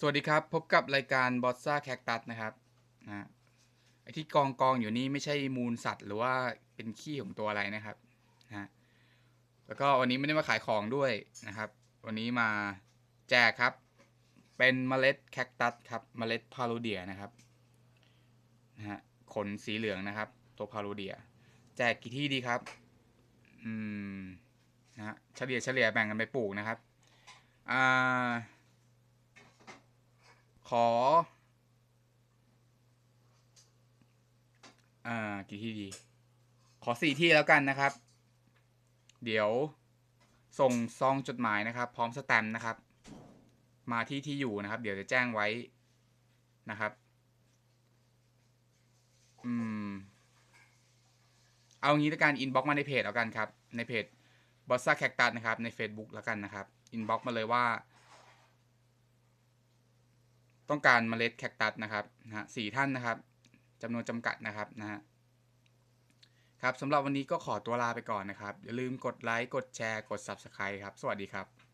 สวัสดีครับ พบกับรายการบอสซ่าแคคตัสนะครับนะไอที่กองกองอยู่นี่ไม่ใช่มูลสัตว์ หรือว่าเป็นขี้ของตัวอะไรนะครับนะแล้วก็วันนี้ไม่ได้มาขายของด้วยนะครับ วันนี้มาแจกครับ เป็นเมล็ดแคคตัสครับ เมล็ดพาโลเดียนะครับนะฮะขนสีเหลืองนะครับ ตัวพาโลเดีย แจกกี่ที่ดีครับ อืมนะฮะเฉลี่ยเฉลี่ยแบ่งกันไปปลูกนะครับอ่า ขอ อ่า กี่ที่ดี ขอสี่ที่แล้วกันนะครับ เดี๋ยวส่งซองจดหมายนะครับ พร้อมสแตมป์นะครับ มาที่ที่อยู่นะครับ เดี๋ยวจะแจ้งไว้นะครับ อืม เอางี้แล้วกันอินบ็อกมาในเพจแล้วกันครับ ในเพจบอสซ่าแคคตัสนะครับ ใน Facebook แล้วกันนะครับ อินบ็อกมาเลยว่า ต้องการเมล็ดแคคตัสนะครับนะฮะสี่ท่านนะครับจำนวนจำกัดนะครับนะฮะครับสำหรับวันนี้ก็ขอตัวลาไปก่อนนะครับ อย่าลืมกดไลค์ กดแชร์ กด Subscribe ครับ สวัสดีครับ